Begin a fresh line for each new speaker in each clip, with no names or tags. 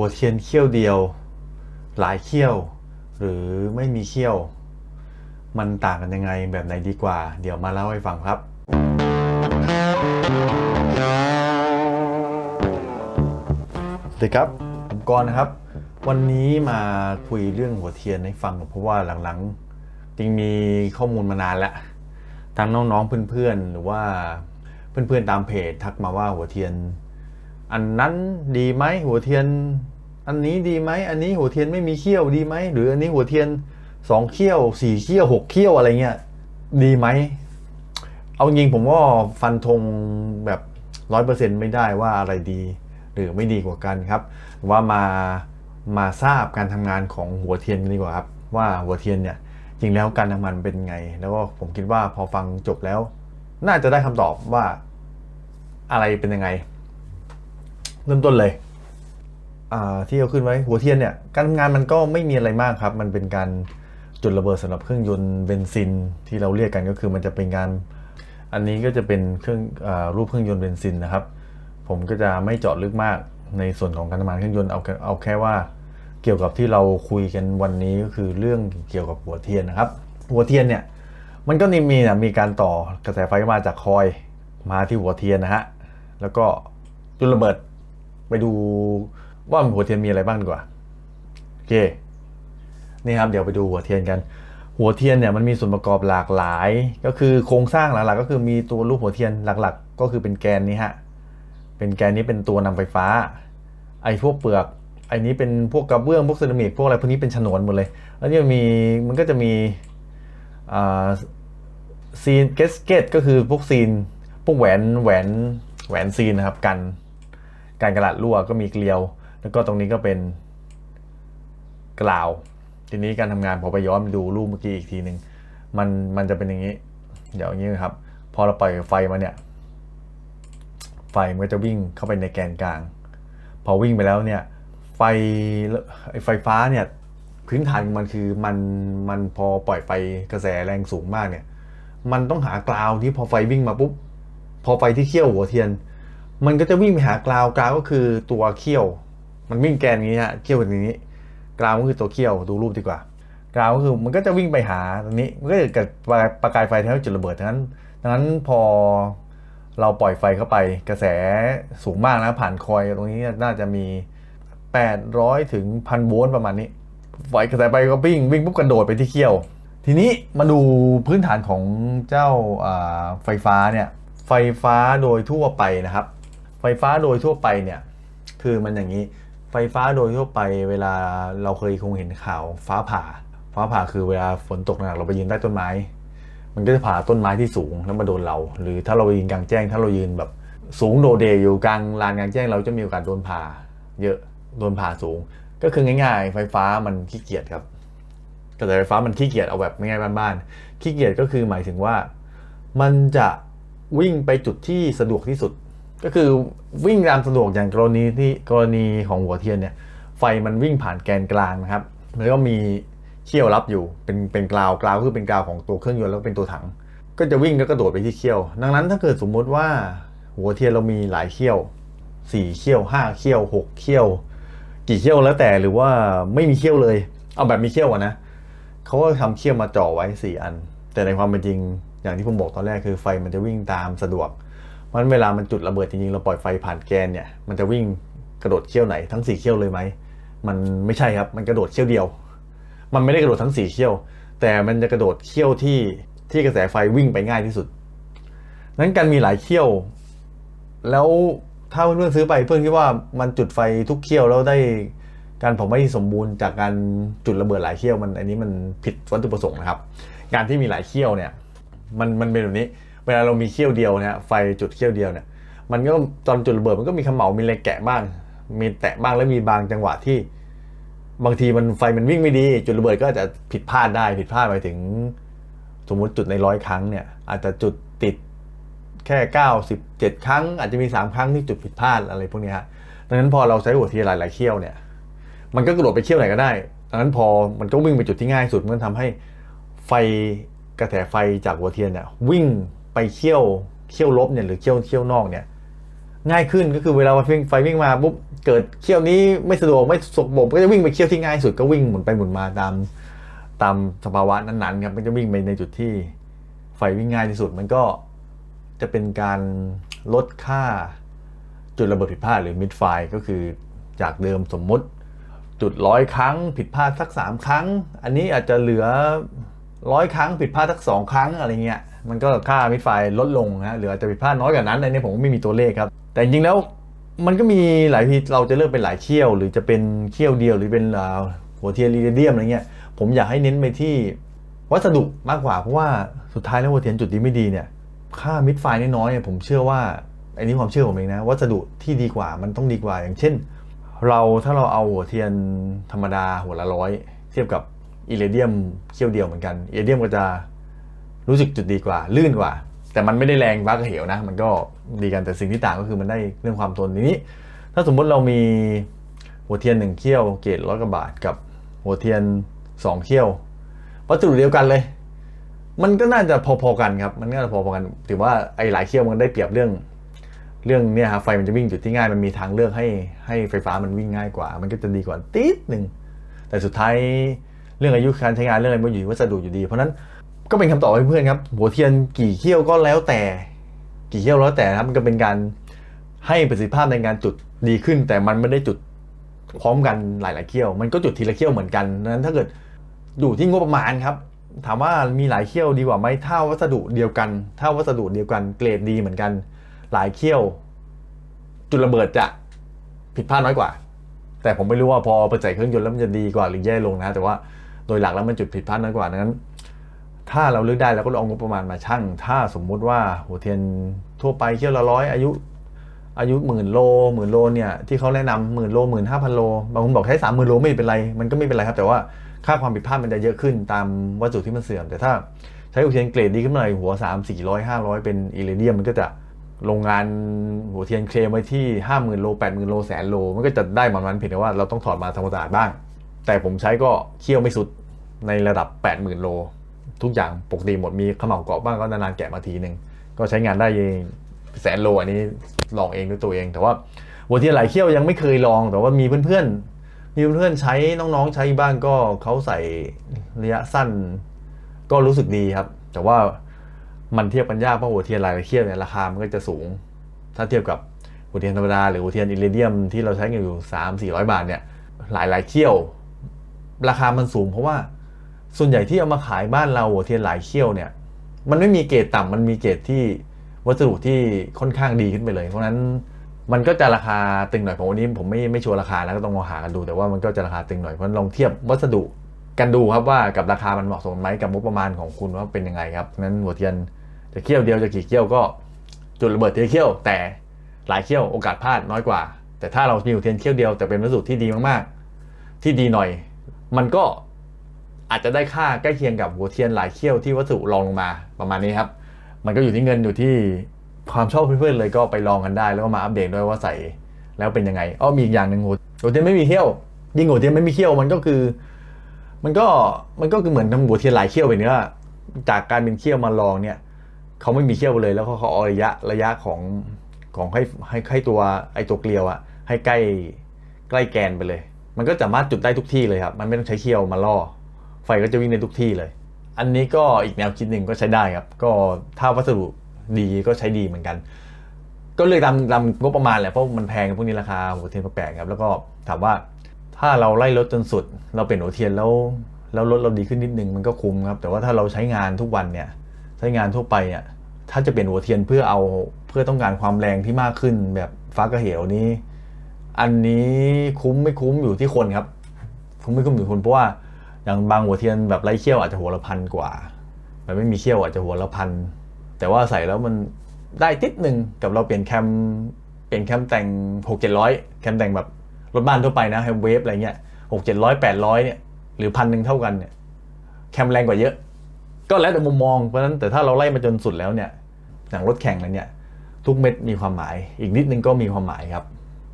หัวเทียนเขี้ยวเดียว หลายเขี้ยว หรือไม่มีเขี้ยว มันต่างกันยังไงแบบไหนดีกว่า เดี๋ยวมาเล่าให้ฟังครับ สวัสดีครับ ผมกรณ์นะครับ วันนี้มาคุยเรื่องหัวเทียนให้ฟังเพราะว่าหลังๆจริงมีข้อมูลมานานแล้วทั้งน้องๆเพื่อนๆหรือว่าเพื่อนๆตามเพจทักมาว่าหัวเทียน อันนั้นดีไหมหัวเทียน อันนี้ดีไหมอันนี้หัวเทียนไม่มีเขี้ยวดีไหมหรืออันนี้หัวเทียนสองเขี้ยวสี่เขี้ยวหกเขี้ยวอะไรเงี้ยดีไหมเอาจริงผมก็ฟันธงแบบร้อยเปอร์เซ็นไม่ได้ว่าอะไรดีหรือไม่ดีกว่ากันครับ ว่ามามาทราบการทำงานของหัวเทียนกันดีกว่าครับ ว่าหัวเทียนเนี่ยจริงแล้วการทำงานเป็นไง แล้วก็ผมคิดว่าพอฟังจบแล้ว น่าจะได้คำตอบว่าอะไรเป็นยังไง เริ่มต้นเลยอ่าที่เอาขึ้นไว้หัวเทียนเนี่ยการทำงานมันก็ไม่มีอะไรมากครับ มันเป็นการจุดระเบิดสำหรับเครื่องยนต์เบนซินที่เราเรียกกันก็คือมันจะเป็นการอันนี้ก็จะเป็นเครื่องอรูปเครื่องยนต์เบนซินนะครับ ผมก็จะไม่เจาะลึกมากในส่วนของการทำงานเครื่องยนต์เอาเอาแค่ว่าเกี่ยวกับที่เราคุยกันวันนี้ก็คือเรื่องเกี่ยวกับหัวเทียนนะครับ หัวเทียนเนี่ยมันก็มีมีนะมีการต่อกระแสไฟมาจากคอยมาที่หัวเทียนนะฮะแล้วก็จุดระเบิด ไปดูว่าหัวเทียนมีอะไรบ้างดีกว่าโอเคนี่ครับเดี๋ยวไปดูหัวเทียนกัน หัวเทียนเนี่ยมันมีส่วนประกอบหลากหลาย ก็คือโครงสร้างหลักๆก็คือมีตัวรูปหัวเทียนหลักๆ ก็คือเป็นแกนนี้ฮะเป็นแกนนี้เป็นตัวนำไฟฟ้า ไอ้พวกเปลือกไอ้นี้เป็นพวกกระเบื้องพวกเซรามิกพวกอะไรพวกนี้เป็นฉนวนหมดเลย แล้วนี่มันมีมันก็จะมีซีนเกสเกตก็คือพวกซีนพวกแหวนแหวนแหวนซีนนะครับกัน การกระดาษรั่วก็มีเกลียว แล้วก็ตรงนี้ก็เป็นกล่าว ทีนี้การทำงานพอไปย้อนดูรูปเมื่อกี้อีกทีหนึ่งมันมันจะเป็นอย่างนี้ เดี๋ยวอย่างนี้นะครับ พอเราปล่อยไฟมาเนี่ย ไฟมันก็จะวิ่งเข้าไปในแกนกลาง พอวิ่งไปแล้วเนี่ย ไฟไอ้ไฟฟ้าเนี่ยพื้นฐานของมันคือมันมันพอปล่อยไฟกระแสแรงสูงมากเนี่ย มันต้องหากราวที่พอไฟวิ่งมาปุ๊บพอไฟที่เขี้ยวหัวเทียน มันก็จะวิ่งไปหากราวกราวก็คือตัวเขี้ยว มันวิ่งแกนนี้ฮะเขี้ยวอย่างนี้กราวก็คือตัวเขี้ยวดูรูปดีกว่ากราวก็คือมันก็จะวิ่งไปหาตรงนี้มันก็จะเกิดประกายไฟทำให้จุดระเบิดดังนั้นดังนั้นพอเราปล่อยไฟเข้าไปกระแสสูงมากนะผ่านคอยตรงนี้น่าจะมี 800 ถึงพันโวลต์ประมาณนี้ไฟกระแสไฟก็วิ่งวิ่งปุ๊บกระโดดไปที่เขี้ยว ทีนี้มาดูพื้นฐานของเจ้าไฟฟ้าเนี่ยไฟฟ้าโดยทั่วไปนะครับ ไฟฟ้าโดยทั่วไปเนี่ยคือมันอย่างนี้ไฟฟ้าโดยทั่วไปเวลาเราเคยคงเห็นข่าวฟ้าผ่า ฟ้าผ่าคือเวลาฝนตกหนักเราไปยืนใต้ต้นไม้ มันก็จะผ่าต้นไม้ที่สูงแล้วมาโดนเรา หรือถ้าเราไปยืนกลางแจ้ง ถ้าเรายืนแบบสูงโดดเดอยู่กลางลานกลางแจ้ง เราจะมีโอกาสโดนผ่า เยอะโดนผ่าสูง ก็คือง่ายๆ ไฟฟ้ามันขี้เกียจครับกระแสไฟฟ้ามันขี้เกียจเอาแบบง่ายๆบ้านๆขี้เกียจก็คือหมายถึงว่า มันจะวิ่งไปจุดที่สะดวกที่สุด ก็คือวิ่งตามสะดวกอย่างกรณีที่กรณีของหัวเทียนเนี่ย ไฟมันวิ่งผ่านแกนกลางนะครับแล้วก็มีเขี้ยวรับอยู่เป็นเป็นกราวกราวคือเป็นกราวของตัวเครื่องยนต์แล้วก็เป็นตัวถัง ก็จะวิ่งแล้วก็โดดไปที่เขี้ยว ดังนั้นถ้าเกิดสมมุติว่าหัวเทียนเรามีหลายเขี้ยวสี่เขี้ยวห้าเขี้ยวหกเขี้ยว กี่เขี้ยวแล้วแต่หรือว่าไม่มีเขี้ยวเลย เอาแบบมีเขี้ยวนะเขาก็ทำเขี้ยวมาจ่อไว้สี่อัน แต่ในความเป็นจริงอย่างที่ผมบอกตอนแรกคือไฟมันจะวิ่งตามสะดวก เพราะฉะนั้นเวลามันจุดระเบิดจริงๆ เราปล่อยไฟผ่านแกนเนี่ย มันจะวิ่งกระโดดเขี้ยวไหนทั้งสี่เขี้ยวเลยไหม มันไม่ใช่ครับ มันกระโดดเขี้ยวเดียว มันไม่ได้กระโดดทั้งสี่เขี้ยว แต่มันจะกระโดดเขี้ยวที่ที่กระแสไฟวิ่งไปง่ายที่สุด นั้นการมีหลายเขี้ยว แล้วถ้าเพื่อนๆซื้อไปเพื่อนคิดว่ามันจุดไฟทุกเขี้ยวแล้วได้การเผาไหม้ที่สมบูรณ์จากการจุดระเบิดหลายเขี้ยวมันอันนี้มันผิดวัตถุประสงค์นะครับ การที่มีหลายเขี้ยวเนี่ยมันมันเป็นแบบนี้ เวลาเรามีเขี้ยวเดียวเนี่ยไฟจุดเขี้ยวเดียวเนี่ยมันก็ตอนจุดระเบิดมันก็มีขมเหลามีอะไรแกะบ้าง มีแตะบ้างแล้วมีบางจังหวะที่ บางทีมันไฟมันวิ่งไม่ดี จุดระเบิดก็อาจจะผิดพลาดได้ผิดพลาดไปถึง สมมุติจุดในร้อยครั้งเนี่ย อาจจะจุดติดแค่เก้าสิบเจ็ดครั้ง อาจจะมีสามครั้งที่จุดผิดพลาดอะไรพวกนี้ฮะดังนั้นพอเราใช้หัวเทียนหลายๆเขี้ยวเนี่ย มันก็กระโดดไปเขี้ยวไหนก็ได้ดังนั้นพอมันก็วิ่งไปจุดที่ง่ายสุดมันทำให้ไฟกระแสไฟจากหัวเทียนเนี่ยวิ่ง ไปเขี้ยวเขี้ยวลบเนี่ยหรือเขี้ยวเขี้ยวนอกเนี่ยง่ายขึ้นก็คือเวลาไฟวิ่งไฟวิ่งมาปุ๊บเกิดเขี้ยวนี้ไม่สะดวกไม่สกบกก็จะวิ่งไปเขี้ยวที่ง่ายสุดก็วิ่งหมุนไปหมุนมาตามตามสภาวะนั้นๆครับมันจะวิ่งไปในจุดที่ไฟวิ่งง่ายที่สุดมันก็จะเป็นการลดค่าจุดระเบิดผิดพลาดหรือมิดไฟก็คือจากเดิมสมมุติจุดร้อยครั้งผิดพลาดสักสามครั้ง อันนี้อาจจะเหลือร้อยครั้งผิดพลาดสักสองครั้งอะไรเงี้ย มันก็ค่ามิดไฟลดลงนะหลืออาจจะผิดพลาดน้อยกว่านั้นอันนี้ผมก็ไม่มีตัวเลขครับ แต่จริงๆแล้วมันก็มีหลายทีเราจะเลือกเป็นหลายเขี้ยว หรือจะเป็นเขี้ยวเดียวหรือเป็นหัวเทียนรีเดียมอะไรเงี้ยผมอยากให้เน้นไปที่วัสดุมากกว่าเพราะว่าสุดท้ายแล้วหัวเทียนจุดดีไม่ดีเนี่ยค่ามิดไฟน้อยๆเนี่ยผมเชื่อว่าอันนี้ความเชื่อผมเองนะวัสดุที่ดีกว่ามันต้องดีกว่า อย่างเช่น เราถ้าเราเอาหัวเทียนธรรมดาหัวละร้อยเทียบกับอิเลเดียมเขี้ยวเดียวเหมือนกันอิเลเดียมก็จะ รู้สึกจุดดีกว่า ลื่นกว่า แต่มันไม่ได้แรงบ้ากระเหวนะ มันก็ดีกันแต่สิ่งที่ต่างก็คือมันได้เรื่องความทนทีนี้ ถ้าสมมุติเรามีหัวเทียนหนึ่งเขี้ยวเกรดร้อยกว่าบาทกับหัวเทียนสองเขี้ยววัสดุเดียวกันเลย มันก็น่าจะพอๆกันครับ มันก็น่าจะพอๆกัน ถือว่าไอ้หลายเขี้ยวมันได้เปรียบเรื่อง เรื่องเนี่ยครับไฟมันจะวิ่งจุดที่ง่าย มันมีทางเลือกให้ให้ไฟฟ้ามันวิ่งง่ายกว่า มันก็จะดีกว่าติดหนึ่งแต่สุดท้ายเรื่องอายุการใช้งานเรื่องอะไรมันอยู่ที่วัสดุอยู่ดี เพราะนั้น ก็เป็นคำตอบให้เพื่อนครับหัวเทียนกี่เขี้ยวก็แล้วแต่ กี่เขี้ยวแล้วแต่นะครับมันก็เป็นการให้ประสิทธิภาพในการจุดดีขึ้น แต่มันไม่ได้จุดพร้อมกันหลายๆเขี้ยว มันก็จุดทีละเขี้ยวเหมือนกันดังนั้นถ้าเกิดอยู่ที่งบประมาณครับ ถามว่ามีหลายเขี้ยวดีกว่าไหมถ้าวัสดุเดียวกัน ถ้าวัสดุเดียวกันเกรดดีเหมือนกัน หลายเขี้ยว จุดระเบิดจะผิดพลาดน้อยกว่า แต่ผมไม่รู้ว่าพอไปใส่เครื่องยนต์แล้วมันจะดีกว่าหรือแย่ลงนะ แต่ว่าโดยหลักแล้วมันจุดผิดพลาดน้อยกว่านั้น ถ้าเราเลือกได้เราก็ลองงบประมาณมาชั่ง ถ้าสมมุติว่าหัวเทียนทั่วไปเขี้ยวละร้อยอายุอายุหมื่นโลหมื่นโลเนี่ยที่เขาแนะนำหมื่นโลหมื่นห้าพันโลบางคนบอกใช้สามหมื่นโลไม่เป็นไร มันก็ไม่เป็นไรครับ แต่ว่าค่าความผิดพลาดมันจะเยอะขึ้นตามวัสดุที่มันเสื่อม แต่ถ้าใช้หัวเทียนเกรดดีขึ้นหน่อยหัวสามสี่ร้อยห้าร้อยเป็นอิเลเดียมมันก็จะโรงงานหัวเทียนเคลมไว้ที่ห้าหมื่นโลแปดหมื่นโลแสนโลมันก็จะได้ประมาณเพียงแต่ว่าเราต้องถอดมาทำความสะอาดบ้าง แต่ผมใช้ก็เคี่ยวไม่สุดในระดับ80,000โล ทุกอย่างปกติหมดมีขมเหลาเกาะบ้างก็นานๆแกะมาทีหนึ่งก็ใช้งานได้เองแสนโลอันนี้ลองเองด้วยตัวเอง แต่ว่าหัวเทียนหลายเขี้ยวยังไม่เคยลองแต่ว่ามีเพื่อนๆมีเพื่อนๆใช้น้องๆใช้บ้างก็เขาใส่ระยะสั้น ก็รู้สึกดีครับ แต่ว่ามันเทียบกันยากเพราะหัวเทียนหลายเขี้ยวเนี่ยราคามันก็จะสูง ถ้าเทียบกับหัวเทียนธรรมดาหรือหัวเทียนอิเลเดียมที่เราใช้กันอยู่สามสี่ร้อยบาทเนี่ยหลายๆเขี้ยว ราคามันสูงเพราะว่า ส่วนใหญ่ที่เอามาขายบ้านเราหัวเทียนหลายเขี้ยวเนี่ย มันไม่มีเกรดต่ำมันมีเกรดที่วัสดุที่ค่อนข้างดีขึ้นไปเลย เพราะนั้นมันก็จะราคาตึงหน่อยผมวันนี้ผมไม่ไม่ชัวร์ราคาแล้วก็ต้องมาหากันดู แต่ว่ามันก็จะราคาตึงหน่อยเพราะลองเทียบวัสดุกันดูครับว่ากับราคามันเหมาะสมไหมกับงบประมาณของคุณว่าเป็นยังไงครับงั้นหัวเทียนจะเขี้ยวเดียวจะกี่เขี้ยวก็จุดระเบิดเทีละเขี้ยว แต่หลายเขี้ยวโอกาสพลาดน้อยกว่า แต่ถ้าเรามีหัวเทียนเขี้ยวเดียวแต่เป็นวัสดุที่ดีมากๆ ที่ดีหน่อย มันก็ อาจจะได้ค่าใกล้เคียงกับหัวเทียนหลายเขี้ยวที่วัสดุรองลงมาประมาณนี้ครับ มันก็อยู่ที่เงินอยู่ที่ความชอบเพื่อนๆเลยก็ไปลองกันได้ แล้วก็มาอัปเดตด้วยว่าใส่แล้วเป็นยังไงอ้อมีอีกอย่างหนึ่งหัวหัวเทียนไม่มีเขี้ยว ยิ่งหัวเทียนไม่มีเขี้ยวมันก็คือ มันก็มันก็คือเหมือนทำหัวเทียนหลายเขี้ยวไปเนื้อจากการเป็นเขี้ยวมาลองเนี่ยเขาไม่มีเขี้ยวเลยแล้วเขาเขาเอาระยะระยะของของให้ให้ให้ตัวไอตัวเกลียวอะให้ใกล้ใกล้แกนไปเลย มันก็สามารถจุดได้ทุกที่เลยครับ มันไม่ต้องใช้เขี้ยวมาล่อ ไฟก็จะวิ่งในทุกที่เลย อันนี้ก็อีกแนวคิดหนึ่งก็ใช้ได้ครับ ก็ถ้าวัสดุดีก็ใช้ดีเหมือนกัน ก็เลือกตามตามงบประมาณแหละเพราะมันแพงพวกนี้ราคาหัวเทียนแปลกๆครับแล้วก็ถามว่าถ้าเราไล่ลดจนสุด เราเปลี่ยนหัวเทียนแล้วแล้วลดเราดีขึ้นนิดนึงมันก็คุ้มครับ แต่ว่าถ้าเราใช้งานทุกวันเนี่ยใช้งานทั่วไปเนี่ยถ้าจะเปลี่ยนหัวเทียนเพื่อเอาเพื่อต้องการความแรงที่มากขึ้นแบบฟ้ากระเหวนี้ อันนี้คุ้มไม่คุ้มอยู่ที่คนครับ คุ้มไม่คุ้มอยู่ที่คนเพราะว่า อย่างบางหัวเทียนแบบไร้เขี้ยวอาจจะหัวละพันกว่าแบบไม่มีเขี้ยวอาจจะหัวละพันแต่ว่าใส่แล้วมันได้ติดหนึ่งกับเราเปลี่ยนแคมเปลี่ยนแคมแต่งหกเจ็ดร้อยแคมแต่งแบบรถบ้านทั่วไปนะแคมเวฟอะไรเงี้ยหกเจ็ดร้อยแปดร้อยเนี่ยหรือพันหนึ่งเท่ากันเนี่ยแคมแรงกว่าเยอะ ก็แล้วแต่มุมมองเพราะฉะนั้นแต่ถ้าเราไล่มาจนสุดแล้วเนี่ยอย่างรถแข่งอะไรเนี่ยทุกเม็ดมีความหมาย อีกนิดนึงก็มีความหมายครับ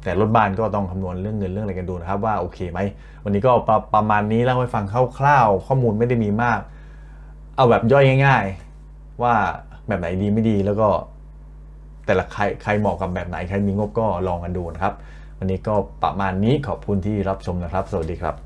แต่รถบ้านก็ต้องคำนวณเรื่องเงินเรื่องอะไรกันดูนะครับว่าโอเคไหมวันนี้ก็ประประมาณนี้เล่าให้ฟังคร่าวๆข้อมูลไม่ได้มีมาก เอาแบบย่อยง่าย ๆ ว่าแบบไหนดีไม่ดีแล้วก็แต่ละใครใครเหมาะกับแบบไหนใครมีงบก็ลองกันดูนะครับ วันนี้ก็ประมาณนี้ขอบคุณที่รับชมนะครับ สวัสดีครับ